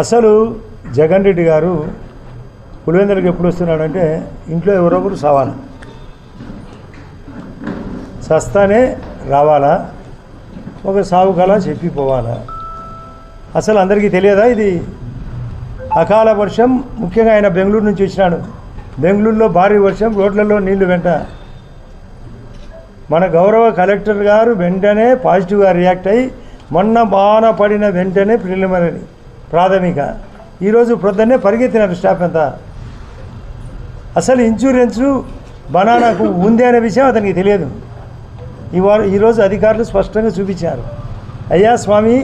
అసలు జగన్ రెడ్డి గారు పులివెందులకు ఎప్పుడు వస్తున్నాడంటే ఇంట్లో ఎవరొకరు సవాన సస్తానే రావాలా? ఒక సాగు కళ చెప్పి పోవాలా? అసలు అందరికీ తెలియదా ఇది? అకాల వర్షం ముఖ్యంగా ఆయన బెంగళూరు నుంచి వచ్చినాడు. బెంగళూరులో భారీ వర్షం రోడ్లలో నీళ్ళు వెంట. మన గౌరవ కలెక్టర్ గారు వెంటనే పాజిటివ్గా రియాక్ట్ అయ్యి మొన్న బాన పడిన వెంటనే ప్రిలిమినరీ ప్రాథమిక. ఈరోజు ప్రొద్దున్నే పరిగెత్తినారు స్టాఫ్ అంతా. అసలు ఇన్సూరెన్సు బనానాకు ఉంది అనే విషయం అతనికి తెలియదు. ఇవాళ ఈరోజు అధికారులు స్పష్టంగా చూపించారు. అయ్యా స్వామి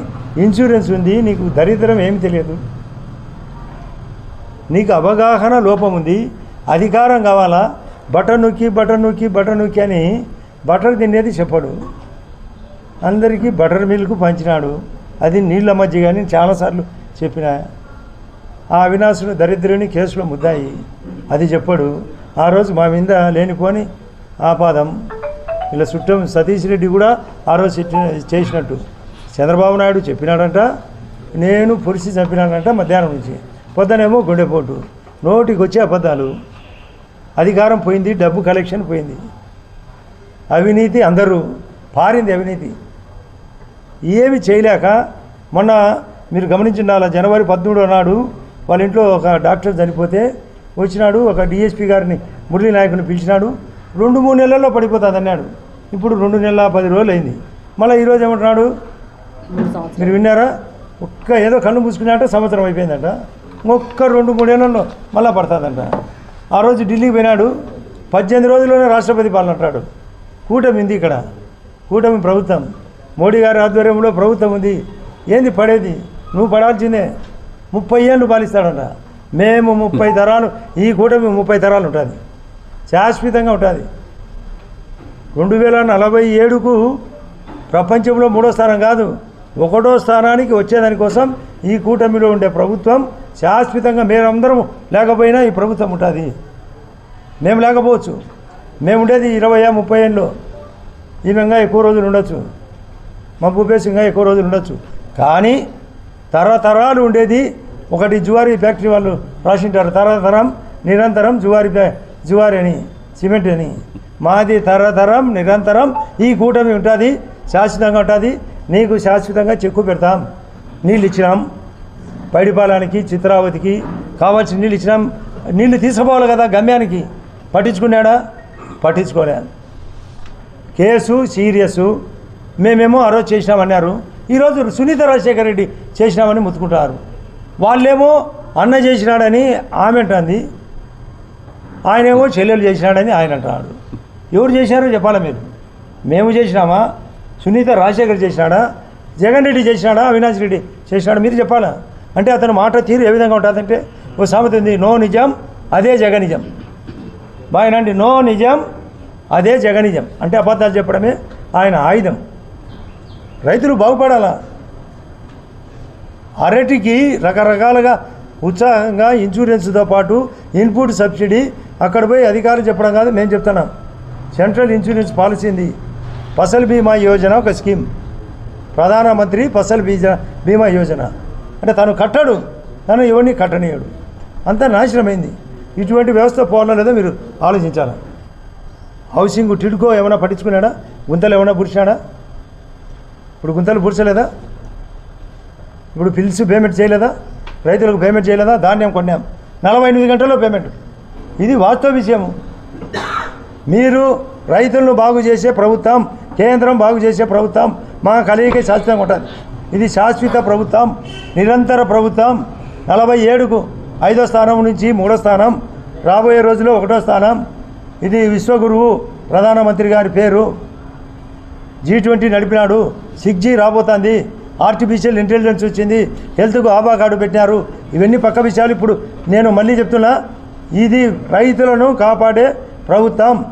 ఇన్సూరెన్స్ ఉంది నీకు దరిద్రం ఏమి తెలియదు. నీకు అవగాహన లోపం ఉంది అధికారం కావాలా? బటన్ నొక్కి బటన్ నొక్కి బటన్ నొక్కి అని బటర్ తినేది చెప్పడు. అందరికీ బటర్ మిల్క్ పంచినాడు. అది నీళ్ళ మధ్య కానీ చాలాసార్లు చెప్పిన ఆ అవినాశుడు దరిద్రుని కేసులో ముద్దాయి. అది చెప్పాడు ఆ రోజు మా మీద లేనిపోని ఆపాదం. ఇలా చుట్టం సతీష్ రెడ్డి కూడా ఆ రోజు చేసినట్టు. చంద్రబాబు నాయుడు చెప్పినాడంట నేను పురుషి చంపినాడంట మధ్యాహ్నం నుంచి. పొద్దునేమో గుండెపోటు. నోటికి వచ్చే అబద్ధాలు. అధికారం పోయింది డబ్బు కలెక్షన్ పోయింది. అవినీతి అందరూ పారింది అవినీతి. ఏమి చేయలేక మొన్న మీరు గమనించిన జనవరి పద్మూడో నాడు వాళ్ళ ఇంట్లో ఒక డాక్టర్ చనిపోతే వచ్చినాడు ఒక డిఎస్పీ గారిని మురళీ నాయకుని పిలిచినాడు. రెండు మూడు నెలల్లో పడిపోతుంది అన్నాడు. ఇప్పుడు రెండు నెలల పది రోజులు అయింది మళ్ళీ ఈరోజు ఏమంటున్నాడు? మీరు విన్నారా? ఒక్క ఏదో కళ్ళు మూసుకున్నట్ట సంవత్సరం అయిపోయిందంట. ఒక్క రెండు మూడేళ్ళలో మళ్ళీ పడుతుందంట. ఆ రోజు ఢిల్లీకి పోయినాడు. పద్దెనిమిది రోజుల్లోనే రాష్ట్రపతి పాలన అంటాడు కూటమి ఉంది ఇక్కడ. కూటమి ప్రభుత్వం. మోడీ గారి ఆధ్వర్యంలో ప్రభుత్వం ఉంది. ఏంది పడేది? నువ్వు పడాల్సిందే. ముప్పై ఏళ్ళు పాలిస్తాడంట. మేము ముప్పై తరాలు ఈ కూటమి ముప్పై తరాలు ఉంటుంది. శాశ్వతంగా ఉంటుంది. రెండు వేల నలభై ఏడుకు ప్రపంచంలో మూడో స్థానం కాదు ఒకటో స్థానానికి వచ్చేదానికోసం ఈ కూటమిలో ఉండే ప్రభుత్వం శాశ్వతంగా మేమందరం లేకపోయినా ఈ ప్రభుత్వం ఉంటుంది. మేము లేకపోవచ్చు. మేము ఉండేది ఇరవై ముప్పై ఏళ్ళు. ఈమె ఇంకా ఎక్కువ రోజులు ఉండొచ్చు. మా భూపేశ్ ఇంకా ఎక్కువ రోజులు ఉండొచ్చు. కానీ తరతరాలు ఉండేది ఒకటి జువారీ ఫ్యాక్టరీ వాళ్ళు రాసింటారు. తరతరం నిరంతరం జువారీ ఫ్యా- జువారీ అని సిమెంట్ అని. మాది తరతరం నిరంతరం ఈ కూటమి ఉంటుంది శాశ్వతంగా ఉంటుంది. నీకు శాశ్వతంగా చెక్కు పెడతాం. నీళ్ళు ఇచ్చినాం. పైడిపాలానికి చిత్రావతికి కావాల్సిన నీళ్ళు ఇచ్చినాం. నీళ్ళు తీసుకుపోవాలి కదా గమ్యానికి. పట్టించుకున్నాడా? పట్టించుకోలే. Case serious. మేమేమో ఆ చేసినాం చేసినామన్నారు ఈరోజు సునీత రాజశేఖర రెడ్డి చేసినామని ముత్తుకుంటారు. వాళ్ళేమో అన్న చేసినాడని ఆమె అంటుంది. ఆయనేమో చెల్లెలు చేసినాడని ఆయన అంటాడు. ఎవరు చేసినారో చెప్పాలా మీరు? మేము చేసినామా? సునీత రాజశేఖర్ చేసినాడా? జగన్ రెడ్డి చేసినాడా? అవినాష్ రెడ్డి చేసినాడా? మీరు చెప్పాలా? అంటే అతను మాట తీరు ఏ విధంగా ఉంటుందంటే ఓ సామెత ఉంది నో నిజం అదే జగనిజం. బాగా నో నిజం అదే జగనిజం. అంటే అబద్ధాలు చెప్పడమే ఆయన ఆయుధం. రైతులు బాగుపడాలా? అరటికి రకరకాలుగా ఉత్సాహంగా ఇన్సూరెన్స్తో పాటు ఇన్పుట్ సబ్సిడీ అక్కడ పోయి అధికారులు చెప్పడం కాదు మేము చెప్తున్నాం. సెంట్రల్ ఇన్సూరెన్స్ పాలసీ ఉంది. ఫసల్ బీమా యోజన ఒక స్కీమ్. ప్రధానమంత్రి ఫసల్ బీజ బీమా యోజన. అంటే తను కట్టడు తను ఎవరిని కట్టనీయడు. అంతా నాశనమైంది. ఇటువంటి వ్యవస్థ పోవాలో లేదో మీరు ఆలోచించాలి? హౌసింగ్ టిడ్కో ఏమైనా పట్టించుకున్నాడా? గుంతలు ఏమైనా పురిచాడా ఇప్పుడు గుంతలు పూడ్చలేదా? ఇప్పుడు పిలిచి పేమెంట్ చేయలేదా? రైతులకు పేమెంట్ చేయలేదా? ధాన్యం కొన్నాం. నలభై ఎనిమిది గంటల్లో పేమెంట్. ఇది వాస్తవ విషయము. మీరు రైతులను బాగు చేసే ప్రభుత్వం కేంద్రం బాగు చేసే ప్రభుత్వం మా కలిగిక శాశ్వతంగా ఉంటుంది. ఇది శాశ్వత ప్రభుత్వం నిరంతర ప్రభుత్వం. నలభై ఏడుకు ఐదో స్థానం నుంచి మూడో స్థానం రాబోయే రోజుల్లో ఒకటో స్థానం. ఇది విశ్వగురువు ప్రధానమంత్రి గారి పేరు. జీ ట్వంటీ నడిపినాడు. సిక్స్ జీ ఆర్టిఫిషియల్ ఇంటెలిజెన్స్ వచ్చింది. హెల్త్కు ఆబా కార్డు పెట్టినారు. ఇవన్నీ పక్క విషయాలు ఇప్పుడు నేను మళ్ళీ చెప్తున్నా. ఇది రైతులను కాపాడే ప్రభుత్వం.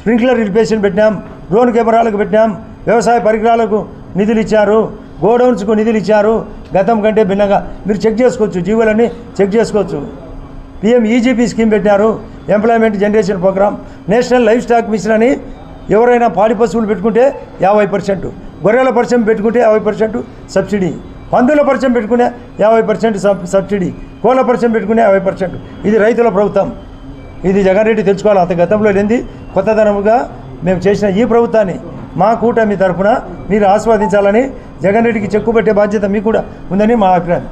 స్ప్రింక్లర్ ఇరిగేషన్ పెట్టినాం. డ్రోన్ కెమెరాలకు పెట్టినాం. వ్యవసాయ పరికరాలకు నిధులు ఇచ్చారు. గోడౌన్స్కు నిధులు ఇచ్చారు. గతం కంటే భిన్నంగా. మీరు చెక్ చేసుకోవచ్చు. జీవులన్నీ చెక్ చేసుకోవచ్చు. పిఎం ఈజీపీ స్కీమ్ పెట్టినారు. Employment generation programme national life stock mission అని ఎవరైనా పాడి పశువులు పెట్టుకుంటే యాభై పర్సెంట్ గొర్రెల పరిచయం పెట్టుకుంటే యాభై పర్సెంట్ సబ్సిడీ పందుల పరిచయం పెట్టుకునే యాభై పర్సెంట్ సబ్ సబ్సిడీ కోళ్ళ పరిచయం పెట్టుకునే యాభై పర్సెంట్. ఇది రైతుల ప్రభుత్వం. ఇది జగన్ రెడ్డి తెలుసుకోవాలి. అంత గతంలో లేనిది కొత్తదనముగా మేము చేసిన ఈ ప్రభుత్వాన్ని మా కూటమి తరఫున మీరు ఆస్వాదించాలని జగన్ రెడ్డికి చెక్కు పెట్టే బాధ్యత మీకు కూడా ఉందని మా అభిప్రాయం.